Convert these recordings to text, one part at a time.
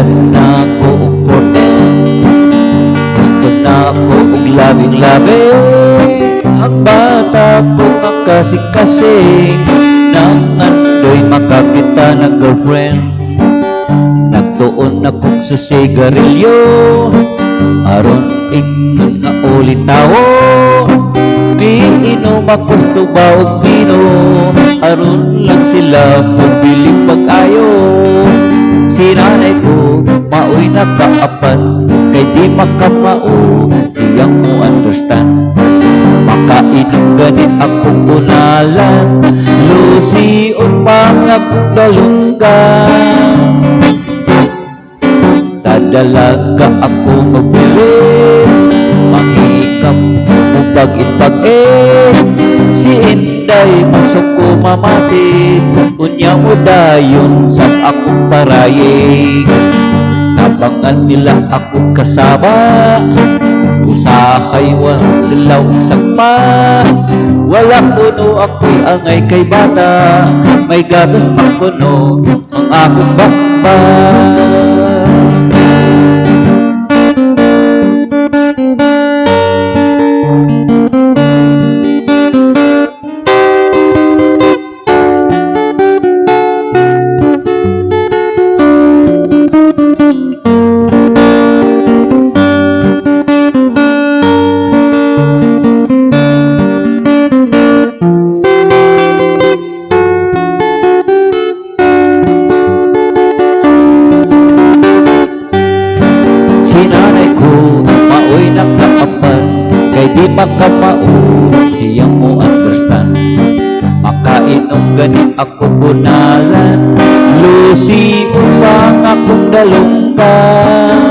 edad na ako 14 Gusto na ako og labing-labi Ang bata ko nga kasing-kasing Nang andoy makakita ng girlfriend Nagtuon na kong susigarilyo Aron ingon nga uli tawo Iinom ako tuba og vino Aron lang sila pag-ayo. Si nanay ko maoy nakaapan Kay di makamao siyang mo understand Makainom ganit akong unalan Lucy o pangakong dalunggan sa dalaga ako magbilit Mangikap mo pag-ipag eh Si Inday masok ko mamatid Unya mo dayon sa akong parayig Tabangan nila akong kasama. Usahay walang dilaw sagpa Wala puno ako'y angay kay bata. May gatas pang puno ang akong bakba Si nanay ko maoy nakaapan Kay di makamao siyang mo understand. Makainom gani ako bunalan. Lucy upang akong dalunggan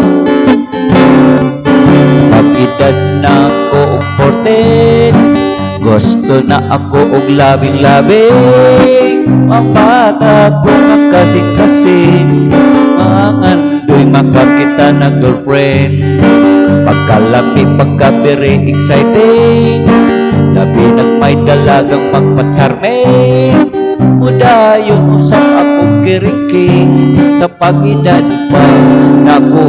Sa pag-edad na ako og 14 Gusto na ako og labing-labing. Ang bata ko nga kasing-kasing Mangandoy makakita na girlfriend. Pagkalaki, pagkabiri, exciting. Labi nang may dalagang magpacharming Mudayon usap akong kiriking Sa pag-edad pa na ko og 14